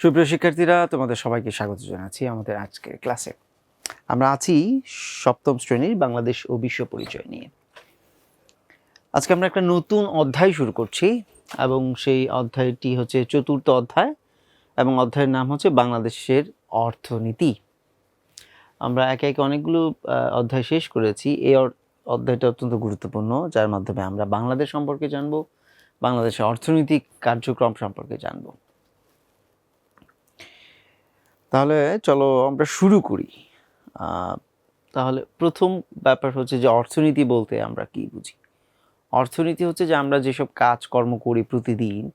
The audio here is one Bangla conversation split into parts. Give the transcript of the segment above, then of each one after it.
সুপ্রিয় শিক্ষার্থীরা, তোমাদের সবাইকে স্বাগত জানাচ্ছি আমাদের আজকের ক্লাসে। আমরা আছি সপ্তম শ্রেণির বাংলাদেশ ও বিশ্ব পরিচয় নিয়ে। আজকে আমরা একটা নতুন অধ্যায় শুরু করছি এবং সেই অধ্যায়টি হচ্ছে চতুর্থ অধ্যায় এবং অধ্যায়ের নাম হচ্ছে বাংলাদেশের অর্থনীতি। আমরা একে একে অনেকগুলো অধ্যায় শেষ করেছি। এই অধ্যায়টা অত্যন্ত গুরুত্বপূর্ণ, যার মাধ্যমে আমরা বাংলাদেশ সম্পর্কে জানব, বাংলাদেশের অর্থনৈতিক কার্যক্রম সম্পর্কে জানব। তাহলে চলো আমরা শুরু করি। তাহলে প্রথম ব্যাপার হচ্ছে যে অর্থনীতি বলতে আমরা কি বুঝি? অর্থনীতি হচ্ছে যে আমরা যেসব কাজ কর্ম করি প্রতিদিন,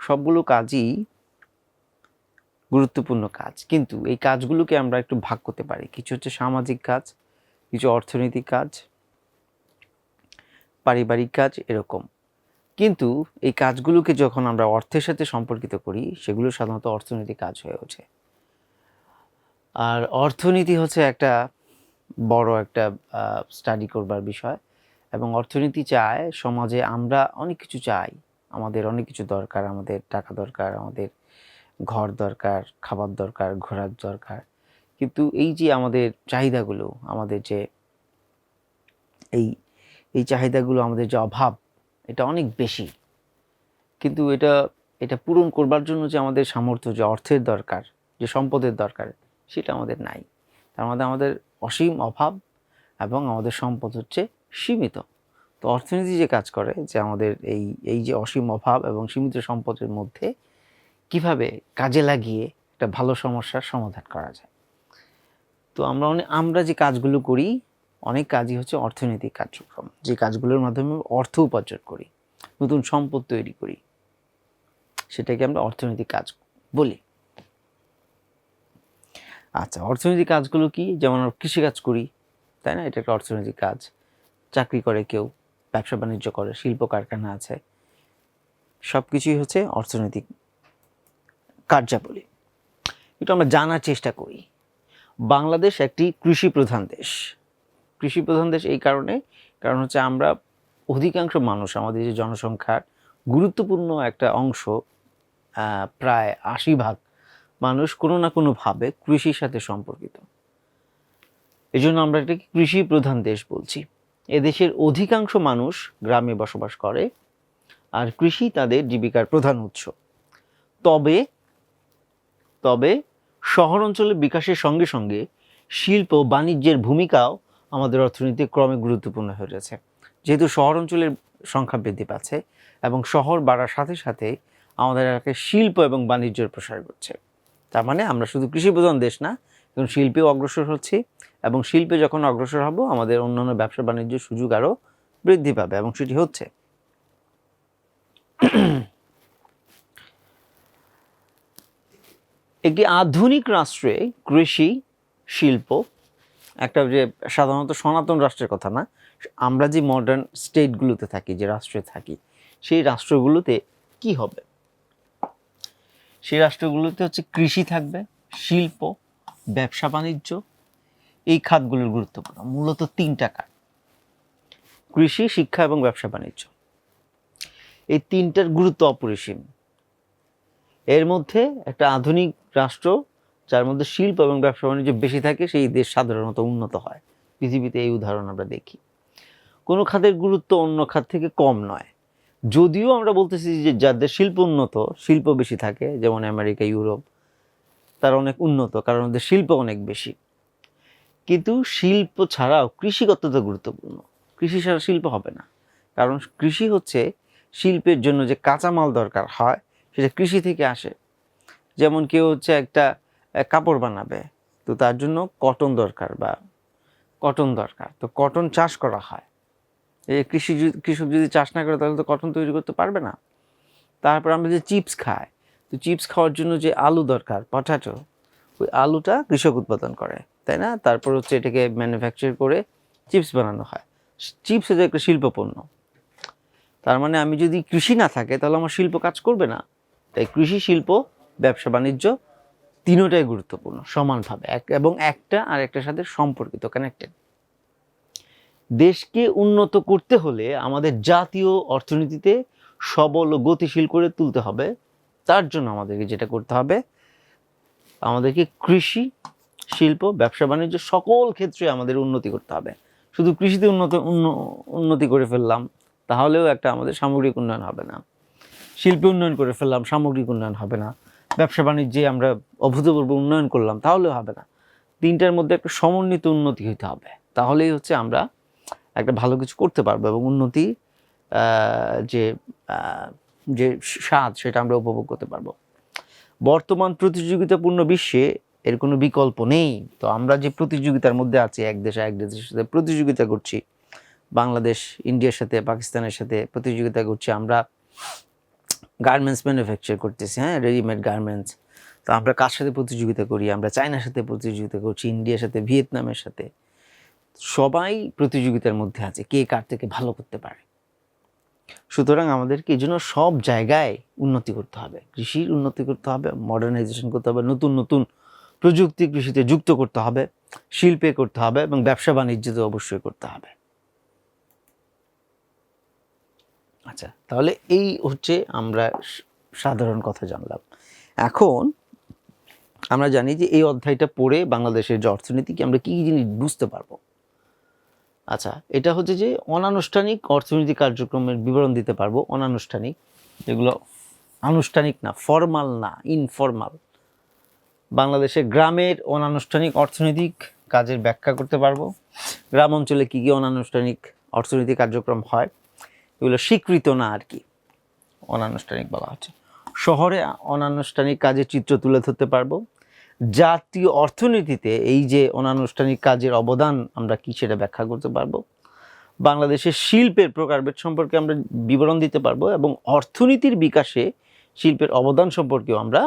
সবগুলো কাজই গুরুত্বপূর্ণ কাজ। কিন্তু এই কাজগুলোকে আমরা একটু ভাগ করতে পারি। কিছু হচ্ছে সামাজিক কাজ, কিছু অর্থনৈতিক কাজ, পারিবারিক কাজ এরকম। কিন্তু এই কাজগুলোকে যখন আমরা অর্থের সাথে সম্পর্কিত করি, সেগুলো সাধারণত অর্থনৈতিক কাজ হয়ে ওঠে। আর অর্থনীতি হচ্ছে একটা বড় একটা স্টাডি করবার বিষয়। এবং অর্থনীতি চায়, সমাজে আমরা অনেক কিছু চাই। আমাদের অনেক কিছু দরকার, আমাদের টাকা দরকার, আমাদের ঘর দরকার, খাবার দরকার, ঘোরার দরকার। কিন্তু এই যে আমাদের চাহিদাগুলো, আমাদের যে এই এই চাহিদাগুলো, আমাদের যে অভাব, এটা অনেক বেশি। কিন্তু এটা এটা পূরণ করবার জন্য যে আমাদের সামর্থ্য, যে অর্থের দরকার, যে সম্পদের দরকার সেটা আমাদের নাই। তার মধ্যে আমাদের অসীম অভাব এবং আমাদের সম্পদ হচ্ছে সীমিত। তো অর্থনীতি যে কাজ করে যে আমাদের এই এই যে অসীম অভাব এবং সীমিত সম্পদের মধ্যে কীভাবে কাজে লাগিয়ে একটা ভালো সমস্যার সমাধান করা যায়। তো আমরা অনেক আমরা যে কাজগুলো করি, অনেক কাজই হচ্ছে অর্থনৈতিক কার্যক্রম। যে কাজগুলোর মাধ্যমে অর্থ উপার্জন করি, নতুন সম্পদ তৈরি করি, সেটাকে আমরা অর্থনৈতিক কাজ বলি। আচ্ছা অর্থনৈতিক কাজগুলো কি? যেমন আমরা কৃষিকাজ করি, তাই না? এটা একটা অর্থনৈতিক কাজ। চাকরি করে কেউ, ব্যবসা বাণিজ্য করে, শিল্প কারখানা আছে। সব কিছুই হচ্ছে অর্থনৈতিক কার্যাবলী। একটু আমরা জানার চেষ্টা করি। বাংলাদেশ একটি কৃষি প্রধান দেশ। কৃষি প্রধান দেশ এই কারণে, কারণ হচ্ছে আমরা অধিকাংশ মানুষ, আমাদের যে জনসংখ্যার গুরুত্বপূর্ণ একটা অংশ প্রায় আশি ভাগ মানুষ কোনো না কোনোভাবে কৃষির সাথে সম্পর্কিত। এই জন্য আমরা এটাকে কৃষি প্রধান দেশ বলছি। এদেশের অধিকাংশ মানুষ গ্রামে বসবাস করে আর কৃষি তাদের জীবিকার প্রধান উৎস। তবে তবে শহর অঞ্চলের বিকাশের সঙ্গে সঙ্গে শিল্প বাণিজ্যের ভূমিকাও আমাদের অর্থনীতি ক্রমে গুরুত্বপূর্ণ হয়ে রয়েছে যেহেতু শহর অঞ্চলের সংখ্যা বৃদ্ধি পাচ্ছে এবং শহর বাড়ার সাথে সাথে আমাদের এলাকায় শিল্প এবং বাণিজ্যের প্রসার ঘটছে। তার মানে আমরা শুধু কৃষি প্রধান দেশ না এখন শিল্পেও অগ্রসর হচ্ছি এবং শিল্পে যখন অগ্রসর হব, আমাদের অন্যান্য ব্যবসা বাণিজ্যের সুযোগ আরও বৃদ্ধি পাবে এবং সেটি হচ্ছে। একটি আধুনিক রাষ্ট্রে কৃষি, শিল্প, একটা যে সাধারণত সনাতন রাষ্ট্রের কথা না, আমরা যে মডার্ন স্টেটগুলোতে থাকি, যে রাষ্ট্রে থাকি, সেই রাষ্ট্রগুলোতে কি হবে? সেই রাষ্ট্রগুলোতে হচ্ছে কৃষি থাকবে, শিল্প, ব্যবসা, বাণিজ্য। এই খাতগুলোর গুরুত্বপূর্ণ, মূলত তিনটা খাত। কৃষি, শিক্ষা এবং ব্যবসা, বাণিজ্য। এই তিনটার গুরুত্ব অপরিসীম। এর মধ্যে একটা আধুনিক রাষ্ট্র, যার মধ্যে শিল্প এবং ব্যবসা, বাণিজ্য বেশি থাকে, সেই দেশ সাধারণত উন্নত হয়। পৃথিবীতে এই উদাহরণ আমরা দেখি। কোনো খাতের গুরুত্ব অন্য খাত থেকে কম নয়। যদিও আমরা বলতেছি যে যাদের শিল্প উন্নত, শিল্প বেশি থাকে, যেমন আমেরিকা, ইউরোপ, তারা অনেক উন্নত কারণ ওদের শিল্প অনেক বেশি। কিন্তু শিল্প ছাড়াও তো গুরুত্বপূর্ণ। কৃষি ছাড়া শিল্প হবে না। কারণ কৃষি হচ্ছে শিল্পের জন্য যে কাঁচামাল দরকার হয়, সেটা কৃষি থেকে আসে। যেমন কেউ হচ্ছে একটা কাপড় বানাবে, তো তার জন্য কটন দরকার বা, কটন দরকার। তো কটন চাষ করা হয়। এই কৃষি কৃষক যদি চাষ না করে তাহলে তো কটন তৈরি করতে পারবে না। তারপর আমরা যে চিপস খাই, তো চিপস খাওয়ার জন্য যে আলু দরকার, পটাটো, ওই আলুটা কৃষক উৎপাদন করে, তাই না? তারপর হচ্ছে এটাকে ম্যানুফ্যাকচার করে চিপস বানানো হয়। চিপস হচ্ছে একটা শিল্প পণ্য তার মানে আমি যদি কৃষি না থাকে, তাহলে আমার শিল্প কাজ করবে না। তাই কৃষি, শিল্প, ব্যবসা, বাণিজ্য তিনোটাই গুরুত্বপূর্ণ, সমানভাবে। এক এবং একটা আর একটার সাথে সম্পর্কিত কানেক্টেড দেশকে উন্নত করতে হলে আমাদের জাতীয় অর্থনীতিতে সবল ও গতিশীল করে তুলতে হবে। তার জন্য আমাদেরকে যেটা করতে হবে, আমাদেরকে কৃষি, শিল্প, ব্যবসা, বাণিজ্য সকল ক্ষেত্রে আমাদের উন্নতি করতে হবে। শুধু কৃষিতে উন্নত, উন্ন- উন্নতি করে ফেললাম, তাহলেও একটা আমাদের সামগ্রিক উন্নয়ন হবে না। শিল্পে উন্নয়ন করে ফেললাম, সামগ্রিক উন্নয়ন হবে না। ব্যবসা, বাণিজ্যে আমরা অভূতপূর্ব উন্নয়ন করলাম, তাহলেও হবে না। তিনটার মধ্যে একটা সমন্বিত উন্নতি হইতে হবে। তাহলেই হচ্ছে আমরা একটা ভালো কিছু করতে পারব এবং উন্নতি যে যে স্বাদ সেটা আমরা উপভোগ করতে পারব। বর্তমান প্রতিযোগিতাপূর্ণ বিশ্বে এর কোনো বিকল্প নেই। তো আমরা যে প্রতিযোগিতার মধ্যে আছি, এক দেশে এক দেশের সাথে প্রতিযোগিতা করছি, বাংলাদেশ, ইন্ডিয়ার সাথে, পাকিস্তানের সাথে প্রতিযোগিতা করছি, আমরা গার্মেন্টস ম্যানুফ্যাকচার করতেছি হ্যাঁ রেডিমেড গার্মেন্টস তো আমরা কার সাথে প্রতিযোগিতা করি? আমরা চায়নার সাথে প্রতিযোগিতা করছি, ইন্ডিয়ার সাথে, ভিয়েতনামের সাথে। সবাই প্রতিযোগিতার মধ্যে আছে, কে কার থেকে ভালো করতে পারে। সুতরাং আমাদেরকে এই জন্য সব জায়গায় উন্নতি করতে হবে। কৃষির উন্নতি করতে হবে মডার্নাইজেশন করতে হবে, নতুন নতুন প্রযুক্তি কৃষিতে যুক্ত করতে হবে, শিল্পে করতে হবে এবং ব্যবসা বাণিজ্যে তো অবশ্যই করতে হবে। আচ্ছা তাহলে এই হচ্ছে আমরা সাধারণ কথা জানলাম। এখন আমরা জানি যে এই অধ্যায়টা পড়ে বাংলাদেশের যে অর্থনীতি, কি আমরা কি জিনিস বুঝতে পারব? আচ্ছা এটা হচ্ছে যে অনানুষ্ঠানিক অর্থনৈতিক কার্যক্রমের বিবরণ দিতে পারব। অনানুষ্ঠানিক, যেগুলো আনুষ্ঠানিক না, ফর্মাল না, ইনফর্মাল। বাংলাদেশে গ্রামের অনানুষ্ঠানিক অর্থনৈতিক কাজের ব্যাখ্যা করতে পারব। গ্রাম অঞ্চলে কী কী অনানুষ্ঠানিক অর্থনৈতিক কার্যক্রম হয়? এগুলো স্বীকৃত না আর কি। অনানুষ্ঠানিক বলা হচ্ছে। শহরে অনানুষ্ঠানিক কাজের চিত্র তুলে ধরতে পারব। জাতীয় অর্থনীতিতে এই যে অনানুষ্ঠানিক কাজের অবদান আমরা কি সেটা ব্যাখ্যা করতে পারব? বাংলাদেশের শিল্পের প্রকারভেদ সম্পর্কে আমরা বিবরণ দিতে পারব এবং অর্থনীতির বিকাশে শিল্পের অবদান সম্পর্কেও আমরা,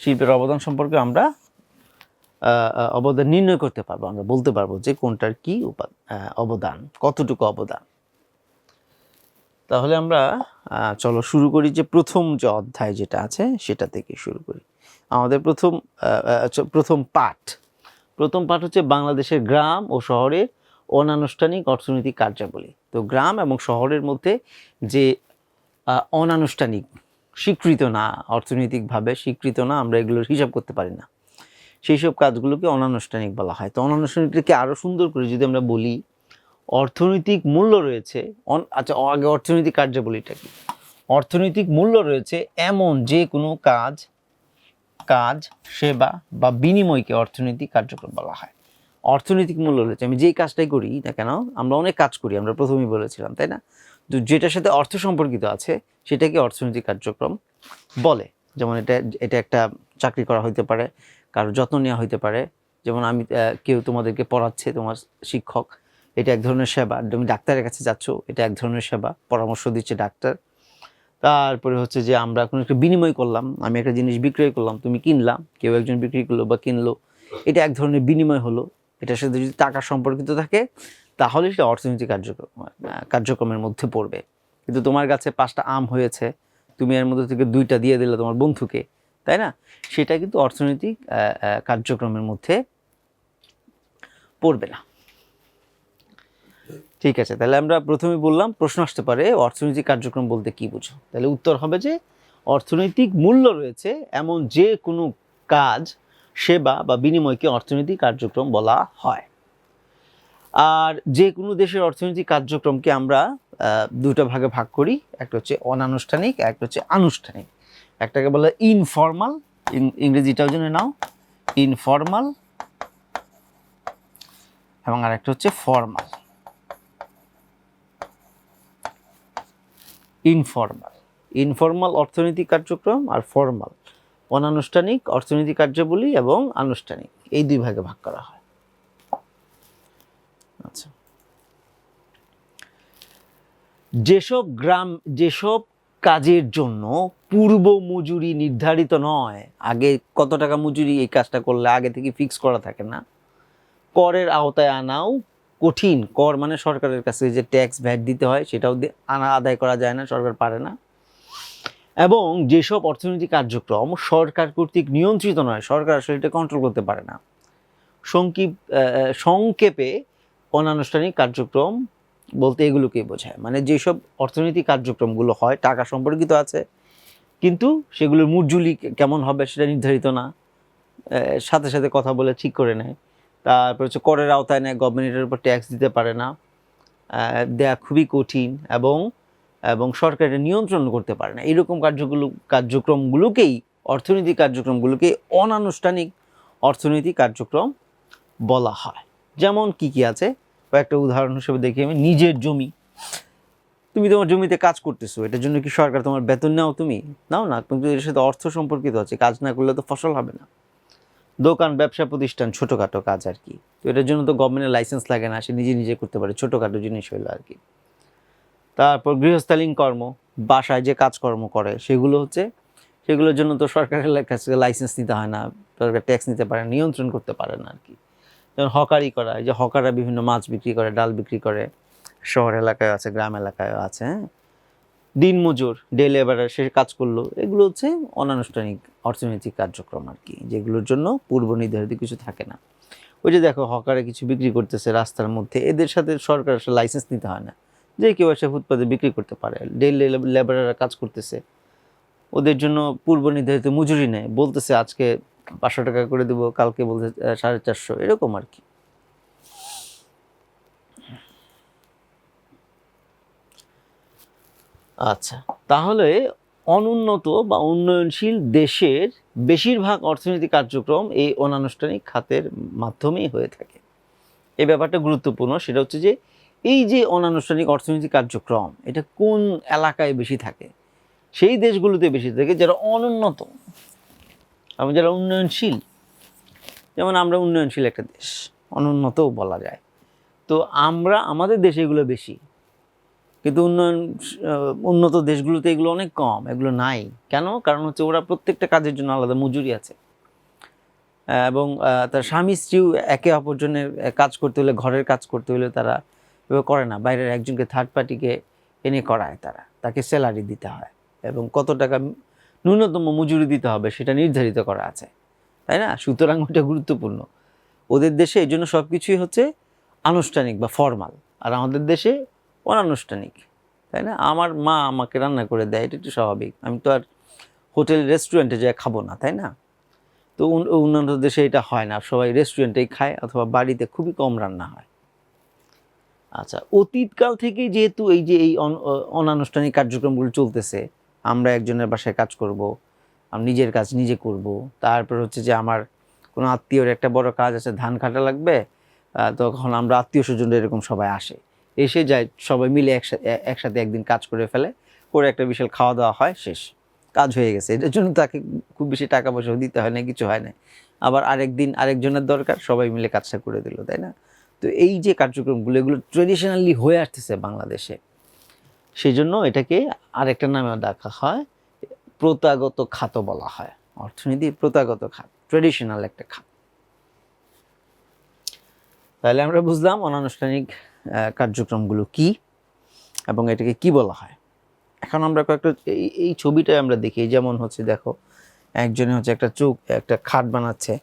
শিল্পের অবদান সম্পর্কে আমরা অবদান নির্ণয় করতে পারব। আমরা বলতে পারব যে কোনটার কি অবদান, কতটুকু অবদান। তাহলে আমরা চলো শুরু করি যে প্রথম যে অধ্যায় যেটা আছে সেটা থেকে শুরু করি। আমাদের প্রথম প্রথম পাঠ। প্রথম পাঠ হচ্ছে বাংলাদেশের গ্রাম ও শহরের অনানুষ্ঠানিক অর্থনৈতিক কার্যাবলী। তো গ্রাম এবং শহরের মধ্যে যে অনানুষ্ঠানিক, স্বীকৃত না, অর্থনৈতিকভাবে স্বীকৃত না, আমরা এগুলোর হিসাব করতে পারি না। সেই সব কাজগুলোকে অনানুষ্ঠানিক বলা হয়। তো অনানুষ্ঠানিকটাকে আরও সুন্দর করে যদি আমরা বলি, অর্থনৈতিক মূল্য রয়েছে আচ্ছা আগে অর্থনৈতিক কার্যাবলীটা কি? অর্থনৈতিক মূল্য রয়েছে এমন যে কোনো কাজ কাজ, সেবা বা বিনিময়কে অর্থনৈতিক কার্যক্রম বলা হয়। অর্থনৈতিক মূল্য রয়েছে আমি যেই কাজটাই করি, না কেন, আমরা অনেক কাজ করি, আমরা প্রথমেই বলেছিলাম, তাই না? তো যেটার সাথে অর্থ সম্পর্কিত আছে, সেটাকে অর্থনৈতিক কার্যক্রম বলে। যেমন এটা এটা একটা চাকরি করা হইতে পারে, কারও যত্ন নেওয়া হইতে পারে। যেমন আমি কেউ তোমাদেরকে পড়াচ্ছে, তোমার শিক্ষক, এটা এক ধরনের সেবা। তুমি ডাক্তারের কাছে যাচ্ছ, এটা এক ধরনের সেবা, পরামর্শ দিচ্ছে ডাক্তার। তারপরে হচ্ছে যে আমরা কোনো একটা বিনিময় করলাম। আমি একটা জিনিস বিক্রয় করলাম, তুমি কিনলাম কেউ একজন বিক্রি করল বা কিনলো, এটা এক ধরনের বিনিময় হলো। এটার সাথে যদি টাকা সম্পর্কিত থাকে, তাহলে সেটা অর্থনৈতিক কার্যক্রম কার্যক্রমের মধ্যে পড়বে। কিন্তু তোমার কাছে পাঁচটা আম হয়েছে, তুমি এর মধ্যে থেকে দুইটা দিয়ে দিলে তোমার বন্ধুকে, তাই না? সেটা কিন্তু অর্থনৈতিক কার্যক্রমের মধ্যে পড়বে না। ঠিক আছে, তাহলে আমরা প্রথমে বললাম প্রশ্ন আসতে পারে, অর্থনৈতিক কার্যক্রম বলতে কি বুঝো? তাহলে উত্তর হবে যে অর্থনৈতিক মূল্য রয়েছে এমন যে কোনো কাজ, সেবা বা বিনিময়কে অর্থনৈতিক কার্যক্রম বলা হয়। আর যে কোনো দেশের অর্থনৈতিক কার্যক্রমকে আমরা দুটো ভাগে ভাগ করি, একটা হচ্ছে অনানুষ্ঠানিক, একটা হচ্ছে আনুষ্ঠানিক। একটাকে বলে ইনফর্মাল ইংরেজিটাও জন্য নাও ইনফর্মাল এবং আরেকটা হচ্ছে ফর্মাল ইনফর্মাল ইনফর্মাল অর্থনৈতিক কার্যক্রম আর ফর্মাল অনানুষ্ঠানিক অর্থনৈতিক কার্যাবলী এবং আনুষ্ঠানিক। এই দুই ভাগে ভাগ করা হয়। আচ্ছা। যেসব গ্রাম, যেসব কাজের জন্য পূর্ব মজুরি নির্ধারিত নয়, আগে কত টাকা মজুরি এই কাজটা করলে আগে থেকে ফিক্স করা থাকে না, করের আওতায় আনাও কঠিন কর মানে সরকারের কাছে যে ট্যাক্স ভ্যাট দিতে হয়, সেটাও আনা, আদায় করা যায় না, সরকার পারে না। এবং যেসব অর্থনৈতিক কার্যক্রম সরকার কর্তৃক নিয়ন্ত্রিত নয়, সরকার আসলে এটা কন্ট্রোল করতে পারে না। সংক্ষিপ সংক্ষেপে অনানুষ্ঠানিক কার্যক্রম বলতে এগুলোকেই বোঝায়। মানে যেসব অর্থনৈতিক কার্যক্রমগুলো হয়, টাকা সম্পর্কিত আছে, কিন্তু সেগুলোর মূর্জুলি কেমন হবে সেটা নির্ধারিত না। সাথে সাথে কথা বলে ঠিক করে নেয়। তারপর হচ্ছে করের আওতায় নেয়, গভর্নমেন্টের উপর ট্যাক্স দিতে পারে না। দেয়া খুবই কঠিন এবং এবং সরকারের নিয়ন্ত্রণ করতে পারে না। এরকম কার্যগুলো, কার্যক্রমগুলোকেই, অর্থনৈতিক কার্যক্রমগুলোকে অনানুষ্ঠানিক অর্থনৈতিক কার্যক্রম বলা হয়। যেমন কি কি আছে? কয়েকটা উদাহরণ হিসেবে দেখি আমি। নিজের জমি। তুমি তোমার জমিতে কাজ করতেছো, এটার জন্য কি সরকার তোমার বেতন নাও তুমি? নাও না, কিন্তু এর সাথে অর্থ সম্পর্কিত আছে। কাজ না করলে তো ফসল হবে না। দোকান, ব্যবসা প্রতিষ্ঠান, ছোটোখাটো কাজ আর কি। তো এটার জন্য তো গভর্নমেন্টের লাইসেন্স লাগে না, সে নিজে নিজে করতে পারে, ছোটোখাটো জিনিস হইল আর কি। তারপর গৃহস্থালীন কর্ম, বাসায় যে কাজকর্ম করে, সেগুলো হচ্ছে, সেগুলোর জন্য তো সরকারের কাছ থেকে লাইসেন্স নিতে হয় না, সরকার ট্যাক্স নিতে পারে নিয়ন্ত্রণ করতে পারে না আর কি। যেমন হকারি করা, এই যে হকাররা বিভিন্ন মাছ বিক্রি করে, ডাল বিক্রি করে, শহর এলাকায় আছে, গ্রাম এলাকায় আছে হ্যাঁ? দিনমজুর ডে লেবারার সে কাজ করল, এগুলো হচ্ছে অনানুষ্ঠানিক অর্থনৈতিক কার্যক্রম আর কি, যেগুলোর জন্য পূর্ব নির্ধারিত কিছু থাকে না। ওই যে দেখো, হকারে কিছু বিক্রি করতেছে রাস্তার মধ্যে, এদের সাথে সরকার আসলে লাইসেন্স নিতে হয় না। যে কেউ এসে ফুটপাতে বিক্রি করতে পারে ডে লেবারাররা কাজ করতেছে, ওদের জন্য পূর্ব নির্ধারিত মজুরি নেয় বলতেছে, আজকে পাঁচশো টাকা করে দেবো, কালকে বলতে সাড়ে চারশো, এরকম আর কি। আচ্ছা তাহলে অনুন্নত বা উন্নয়নশীল দেশের বেশিরভাগ অর্থনৈতিক কার্যক্রম এই অনানুষ্ঠানিক খাতের মাধ্যমেই হয়ে থাকে। এই ব্যাপারটা গুরুত্বপূর্ণ, সেটা হচ্ছে যে এই যে অনানুষ্ঠানিক অর্থনৈতিক কার্যক্রম, এটা কোন এলাকায় বেশি থাকে? সেই দেশগুলোতে বেশি থাকে যারা অনুন্নত এবং যারা উন্নয়নশীল। যেমন আমরা উন্নয়নশীল একটা দেশ, অনুন্নতও বলা যায়। তো আমরা, আমাদের দেশে এগুলো বেশি। কিন্তু উন্নয়ন উন্নত দেশগুলোতে এগুলো অনেক কম, এগুলো নাই। কেন? কারণ হচ্ছে ওরা প্রত্যেকটা কাজের জন্য আলাদা মজুরি আছে। এবং তার স্বামী স্ত্রীও একে অপরজনের কাজ করতে হলে, ঘরের কাজ করতে হলে তারা এভাবে করে না। বাইরের একজনকে থার্ড পার্টিকে এনে করায় তারা। তাকে স্যালারি দিতে হয়। এবং কত টাকা ন্যূনতম মজুরি দিতে হবে সেটা নির্ধারিত করা আছে। তাই না? সুতরাং ওটা গুরুত্বপূর্ণ। ওদের দেশে এই জন্য সব কিছুই হচ্ছে আনুষ্ঠানিক বা ফর্মাল আর আমাদের দেশে অনানুষ্ঠানিক, তাই না? আমার মা আমাকে রান্না করে দেয়, এটা একটু স্বাভাবিক। আমি তো আর হোটেল রেস্টুরেন্টে যাই খাব না, তাই না? তো উন্নত দেশে এটা হয় না। সবাই রেস্টুরেন্টেই খায় অথবা বাড়িতে খুবই কম রান্না হয়। আচ্ছা অতীতকাল থেকেই যেহেতু এই যে এই অন- অনানুষ্ঠানিক কার্যক্রমগুলো চলতেছে, আমরা একজনের বাসায় কাজ করব নিজের কাজ নিজে করব, তারপর হচ্ছে যে আমার কোনো আত্মীয়র একটা বড় কাজ আছে, ধান কাটা লাগবে তখন আমরা আত্মীয় স্বজনরা এরকম সবাই আসে। এসে যায়, সবাই মিলে একসাথে একসাথে একদিন কাজ করে ফেলে, করে একটা বিশাল খাওয়া দাওয়া হয়, শেষ। কাজ হয়ে গেছে। এটার জন্য তাকে খুব বেশি টাকা পয়সাও দিতে হয় না, কিছু হয় না। আবার আরেকদিন আরেকজনের দরকার, সবাই মিলে কাজটা করে দিল, তাই না? তো এই যে কার্যক্রমগুলো, এগুলো ট্রেডিশনালি হয়ে আসতেছে বাংলাদেশে। সেই জন্য এটাকে আরেকটা নামে ডাকা হয় প্রতাগত খাত বলা হয়। অর্থনীতি প্রথাগত খাত ট্রেডিশনাল একটা খাত। তাহলে আমরা বুঝলাম অনানুষ্ঠানিক কার্যক্রমগুলো কি এবং এটাকে কি বলা হয়? এখন আমরা কয়েকটা এই এই ছবিটাই আমরা দেখি। যেমন হচ্ছে দেখো, একজনে হচ্ছে একটা চোখ, একটা খাট বানাচ্ছে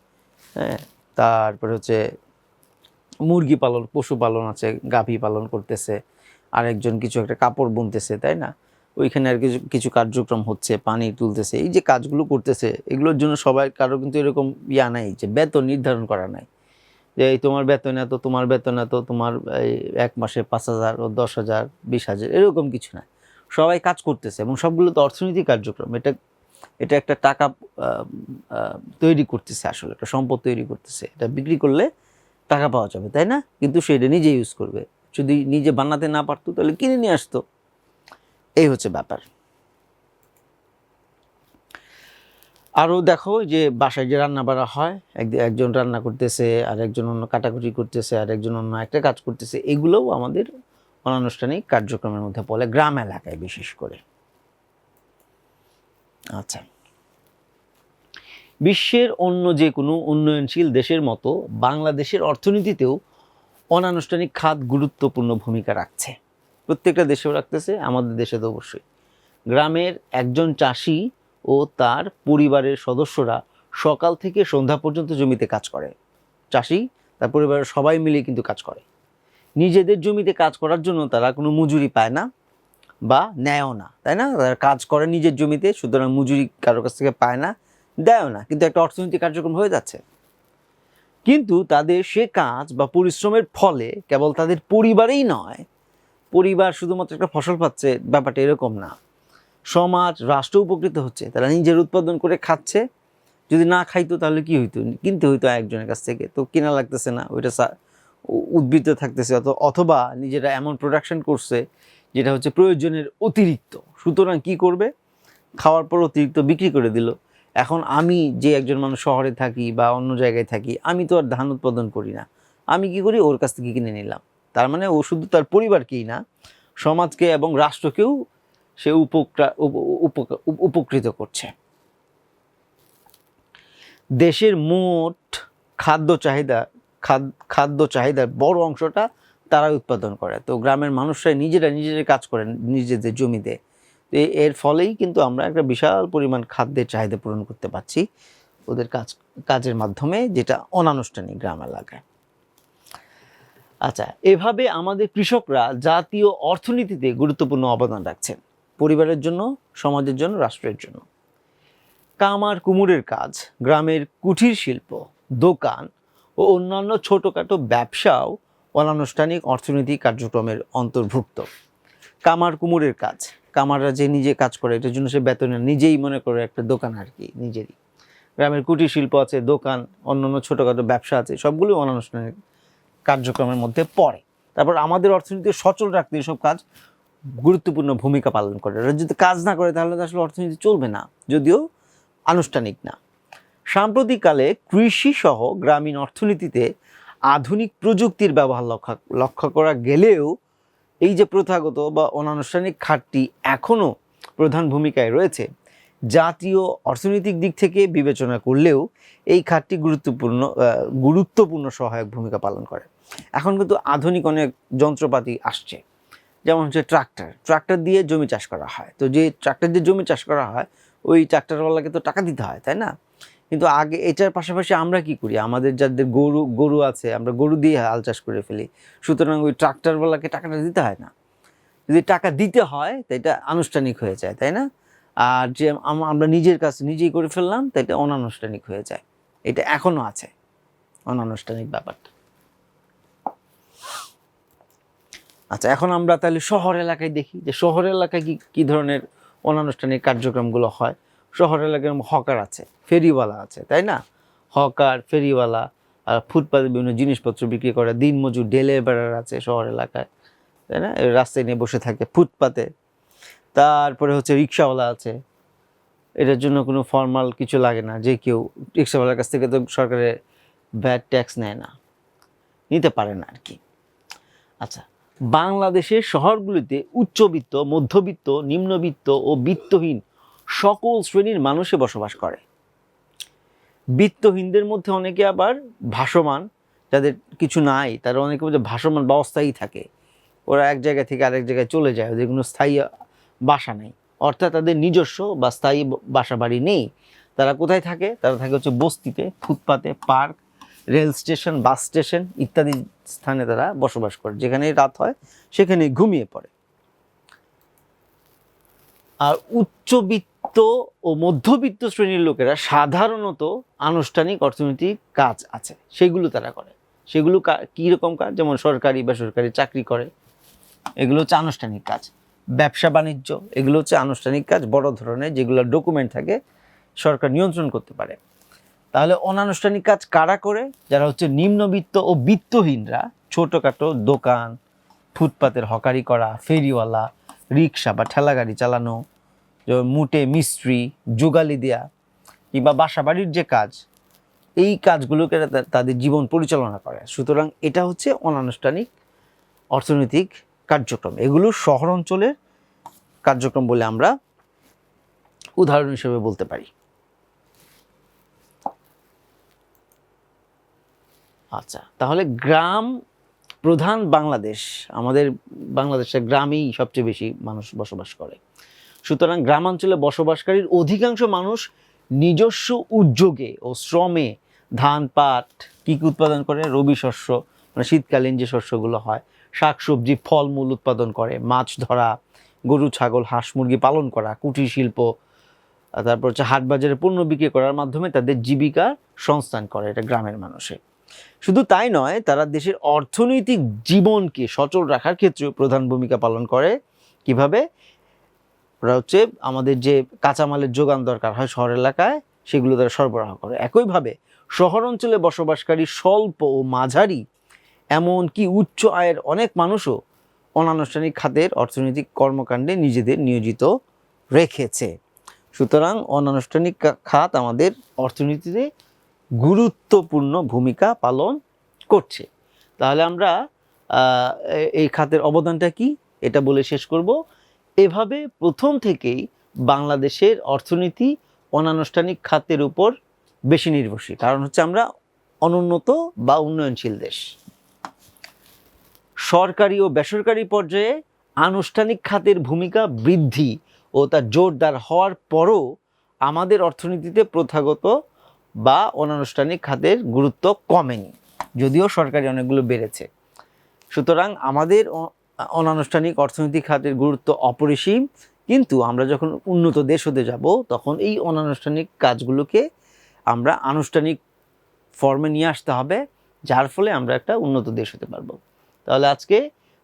হ্যাঁ তারপরে হচ্ছে মুরগি পালন, পশু পালন আছে, গাভী পালন করতেছে, আরেকজন কিছু একটা কাপড় বুনতেছে, তাই না? ওইখানে আর কিছু কিছু কার্যক্রম হচ্ছে, পানি তুলতেছে, এই যে কাজগুলো করতেছে, এগুলোর জন্য সবাই কারও কিন্তু এরকম ইয়া নাই, যে বেতন নির্ধারণ করা নাই। যে এই তোমার বেতন এত, তোমার বেতন এত, তোমার এই এক মাসে পাঁচ হাজার ও দশ হাজার, বিশ হাজার, এরকম কিছু না। সবাই কাজ করতেছে এবং সবগুলো তো অর্থনৈতিক কার্যক্রম। এটা এটা একটা টাকা তৈরি করতেছে আসলে, একটা সম্পদ তৈরি করতেছে। এটা বিক্রি করলে টাকা পাওয়া যাবে, তাই না? কিন্তু সেটা নিজে ইউজ করবে। যদি নিজে বানাতে না পারতো, তাহলে কিনে নিয়ে আসতো। এই হচ্ছে ব্যাপার। আরও দেখো যে বাসায় যে রান্না বাড়া হয়, এক- একজন রান্না করতেছে, আর একজন অন্য কাটাকুটি করতেছে, আর একজন অন্য একটা কাজ করতেছে, এগুলোও আমাদের অনানুষ্ঠানিক কার্যক্রমের মধ্যে পড়ে, গ্রাম এলাকায় বিশেষ করে। আচ্ছা। বিশ্বের অন্য যে কোনো উন্নয়নশীল দেশের মতো বাংলাদেশের অর্থনীতিতেও অনানুষ্ঠানিক খাত গুরুত্বপূর্ণ ভূমিকা রাখছে। প্রত্যেকটা দেশেও রাখতেছে, আমাদের দেশে তো অবশ্যই। গ্রামের একজন চাষি ও তার পরিবারের সদস্যরা সকাল থেকে সন্ধ্যা পর্যন্ত জমিতে কাজ করে। চাষি তার পরিবারের সবাই মিলে কিন্তু কাজ করে। নিজেদের জমিতে কাজ করার জন্য তারা কোনো মজুরি পায় না বা নেয়ও না, তাই না? তারা কাজ করে নিজের জমিতে, সুতরাং মজুরি কারোর কাছ থেকে পায় না, দেয়ও না। কিন্তু একটা অর্থনৈতিক কার্যক্রম হয়ে যাচ্ছে। কিন্তু তাদের সে কাজ বা পরিশ্রমের ফলে কেবল তাদের পরিবারেই নয়, পরিবার শুধুমাত্র একটা ফসল পাচ্ছে, ব্যাপারটা এরকম না। সমাজ, রাষ্ট্র উপকৃত হচ্ছে, তারা নিজের উৎপাদন করে খাচ্ছে। যদি না খাইতো তাহলে কি হইতো? কিনতে হইতো একজনের কাছ থেকে। তো কেনা লাগতেছে না, ওইটা উদ্বৃত্ত থাকতেছে। অথ- অথবা নিজেরা এমন প্রোডাকশন করছে, যেটা হচ্ছে প্রয়োজনের অতিরিক্ত। সুতরাং কি করবে? খাওয়ার পর অতিরিক্ত বিক্রি করে দিল। এখন আমি যে একজন মানুষ শহরে থাকি বা অন্য জায়গায় থাকি, আমি তো আর ধান উৎপাদন করি না। আমি কি করি? ওর কাছ থেকে কিনে নিলাম। তার মানে ও শুধু তার পরিবারকেই না, সমাজকে এবং রাষ্ট্রকেও সে উপকৃত করছে। দেশের মোট খাদ্য চাহিদা খাদ- খাদ্য চাহিদার বড় অংশটা তারা উৎপাদন করে। তো গ্রামের মানুষরাই নিজেরা নিজেদের কাজ করেন নিজেদের জমিতে। তো এর ফলেই কিন্তু আমরা একটা বিশাল পরিমাণ খাদ্যের চাহিদা পূরণ করতে পারছি ওদের কাজ কাজের মাধ্যমে যেটা অনানুষ্ঠানিক গ্রাম এলাকায়। আচ্ছা এভাবে আমাদের কৃষকরা জাতীয় অর্থনীতিতে গুরুত্বপূর্ণ অবদান রাখছেন। পরিবারের জন্য, সমাজের জন্য, রাষ্ট্রের জন্য। কামার কুমুরের কাজ, গ্রামের কুঠির শিল্প, দোকান ও অন্যান্য ছোটোখাটো ব্যবসাও অনানুষ্ঠানিক অর্থনৈতিক কার্যক্রমের অন্তর্ভুক্ত। কামার কুমুরের কাজ, কামাররা যে নিজে কাজ করে, এটার জন্য সে বেতনে নিজেই মনে করে একটা দোকান আর কি, নিজেরই। গ্রামের কুটির শিল্প আছে, দোকান, অন্যান্য ছোটোখাটো ব্যবসা আছে, সবগুলো অনানুষ্ঠানিক কার্যক্রমের মধ্যে পড়ে। তারপর আমাদের অর্থনীতি সচল রাখতে এসব কাজ গুরুত্বপূর্ণ ভূমিকা পালন করে। যদি কাজ না করে, তাহলে আসলে অর্থনীতি চলবে না, যদিও আনুষ্ঠানিক না। সাম্প্রতিককালে কৃষি সহ গ্রামীণ অর্থনীতিতে আধুনিক প্রযুক্তির ব্যবহার লক্ষ্য লক্ষ্য করা গেলেও এই যে প্রথাগত বা অনানুষ্ঠানিক খাতটি এখনও প্রধান ভূমিকায় রয়েছে, জাতীয় অর্থনৈতিক দিক থেকে বিবেচনা করলেও এই খাতটি গুরুত্বপূর্ণ গুরুত্বপূর্ণ সহায়ক ভূমিকা পালন করে। এখন কিন্তু আধুনিক অনেক যন্ত্রপাতি আসছে। যেমন হচ্ছে ট্রাক্টর ট্রাক্টর দিয়ে জমি চাষ করা হয়। তো যে ট্রাক্টর দিয়ে জমি চাষ করা হয়, ওই ট্রাক্টরওয়ালাকে তো টাকা দিতে হয়, তাই না? কিন্তু আগে এটার পাশাপাশি আমরা কি করি? আমাদের যাদের গরু গরু আছে, আমরা গরু দিয়ে হাল চাষ করে ফেলি। সুতরাং ওই ট্রাক্টরওয়ালাকে টাকাটা দিতে হয় না। যদি টাকা দিতে হয়, তো এটা আনুষ্ঠানিক হয়ে যায়, তাই না? আর যে আমরা নিজের কাছে নিজেই করে ফেললাম, তো এটা অনানুষ্ঠানিক হয়ে যায়। এটা এখনও আছে। অনানুষ্ঠানিক ব্যাপারটা। আচ্ছা এখন আমরা তাহলে শহর এলাকায় দেখি যে শহর এলাকায় কি কি ধরনের অনানুষ্ঠানিক কার্যক্রমগুলো হয়? শহর এলাকায় হকার আছে, ফেরিওয়ালা আছে, তাই না? হকার, ফেরিওয়ালা, আর ফুটপাতে বিভিন্ন জিনিসপত্র বিক্রি করে, দিনমজুর ডেলে বেড়ার আছে শহর এলাকায়, তাই না? রাস্তায় নিয়ে বসে থাকে ফুটপাতে। তারপরে হচ্ছে রিক্সাওয়ালা আছে। এটার জন্য কোনো ফর্মাল কিছু লাগে না, যে কেউ রিক্সাওয়ালার কাছ থেকে তো সরকারের ভ্যাট ট্যাক্স নেয় না, নিতে পারে না আর কি। আচ্ছা বাংলাদেশের শহরগুলিতে উচ্চবিত্ত, মধ্যবিত্ত, নিম্নবিত্ত ও বিত্তহীন সকল শ্রেণির মানুষে বসবাস করে। বিত্তহীনদের মধ্যে অনেকে আবার ভাসমান, যাদের কিছু নাই, তারা অনেকে মধ্যে ভাসমান বা অস্থায়ী থাকে। ওরা এক জায়গা থেকে আরেক জায়গায় চলে যায়, ওদের কোনো স্থায়ী বাসা নেই। অর্থাৎ তাদের নিজস্ব বা স্থায়ী বাসা বাড়ি নেই। তারা কোথায় থাকে? তারা থাকে হচ্ছে বস্তিতে, ফুটপাতে, park rail station, bus station ইত্যাদি স্থানে তারা বসবাস করে। যেখানে রাত হয় সেখানে ঘুমিয়ে পড়ে। আর উচ্চবিত্ত ও মধ্যবিত্ত শ্রেণির লোকেরা সাধারণত আনুষ্ঠানিক অর্থনৈতিক কাজ আছে। সেগুলো তারা করে। সেগুলো কা- কী কাজ? যেমন সরকারি, বেসরকারি চাকরি করে। এগুলো হচ্ছে আনুষ্ঠানিক কাজ। ব্যবসা, বাণিজ্য, এগুলো হচ্ছে আনুষ্ঠানিক কাজ। বড় ধরনের যেগুলো ডকুমেন্ট থাকে, সরকার নিয়ন্ত্রণ করতে পারে। তাহলে অনানুষ্ঠানিক কাজ কারা করে? যারা হচ্ছে নিম্নবিত্ত ও বিত্তহীনরা। ছোটোখাটো দোকান, ফুটপাতের হকারি করা, ফেরিওয়ালা রিক্সা বা ঠেলাগাড়ি চালানো মুটে, মিস্ত্রি, যোগালি দেয়া, কিংবা বাসা বাড়ির যে কাজ, এই কাজগুলোকে তাদের জীবন পরিচালনা করে। সুতরাং এটা হচ্ছে অনানুষ্ঠানিক অর্থনৈতিক কার্যক্রম। এগুলো শহর অঞ্চলের কার্যক্রম বলে আমরা উদাহরণ হিসেবে বলতে পারি। আচ্ছা তাহলে গ্রাম প্রধান বাংলাদেশ, আমাদের বাংলাদেশের গ্রামেই সবচেয়ে বেশি মানুষ বসবাস করে। সুতরাং গ্রামাঞ্চলে বসবাসকারীর অধিকাংশ মানুষ নিজস্ব উদ্যোগে ও শ্রমে ধান, পাট কী কী উৎপাদন করে? রবি শস্য মানে শীতকালীন যে শস্যগুলো হয়, শাকসবজি, ফলমূল উৎপাদন করে, মাছ ধরা, গরু, ছাগল, হাঁস মুরগি পালন করা, কুটির শিল্প, তারপর হচ্ছে হাট বাজারে পণ্য বিক্রি করার মাধ্যমে তাদের জীবিকার সংস্থান করে, এটা গ্রামের মানুষের। শুধু তাই নয়, তারা দেশের অর্থনৈতিক জীবনকে সচল রাখার ক্ষেত্রেও প্রধান ভূমিকা পালন করে। কীভাবে? ওরা হচ্ছে আমাদের যে কাঁচামালের যোগান দরকার হয় শহর এলাকায়, সেগুলো তারা সরবরাহ করে। একইভাবে শহর অঞ্চলে বসবাসকারী স্বল্প ও মাঝারি, এমনকি উচ্চ আয়ের অনেক মানুষও অনানুষ্ঠানিক খাতের অর্থনৈতিক কর্মকাণ্ডে নিজেদের নিয়োজিত রেখেছে। সুতরাং অনানুষ্ঠানিক খাত আমাদের অর্থনীতিতে গুরুত্বপূর্ণ ভূমিকা পালন করছে। তাহলে আমরা এই খাতের অবদানটা কি? এটা বলে শেষ করব। এভাবে প্রথম থেকেই বাংলাদেশের অর্থনীতি অনানুষ্ঠানিক খাতের উপর বেশি নির্ভরশীল। কারণ হচ্ছে আমরা অনুন্নত বা উন্নয়নশীল দেশ। সরকারি ও বেসরকারি পর্যায়ে আনুষ্ঠানিক খাতের ভূমিকা বৃদ্ধি ও তা জোরদার হওয়ার পরও আমাদের অর্থনীতিতে প্রথাগত বা অনানুষ্ঠানিক খাতের গুরুত্ব কমেনি, যদিও সরকারি অনেকগুলো বেড়েছে। সুতরাং আমাদের অনানুষ্ঠানিক অর্থনৈতিক খাতের গুরুত্ব অপরিসীম, কিন্তু আমরা যখন উন্নত দেশ হতে যাব, তখন এই অনানুষ্ঠানিক কাজগুলোকে আমরা আনুষ্ঠানিক ফর্মে নিয়ে আসতে হবে, যার ফলে আমরা একটা উন্নত দেশ হতে পারব। তাহলে আজকে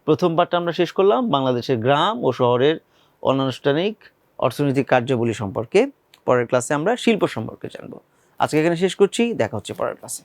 প্রথম পার্টটা আমরা শেষ করলাম, বাংলাদেশের গ্রাম ও শহরের অনানুষ্ঠানিক অর্থনৈতিক কার্যাবলী সম্পর্কে। পরের ক্লাসে আমরা শিল্প সম্পর্কে জানব। আজকে এখানে শেষ করছি দেখা হচ্ছে পরের ক্লাসে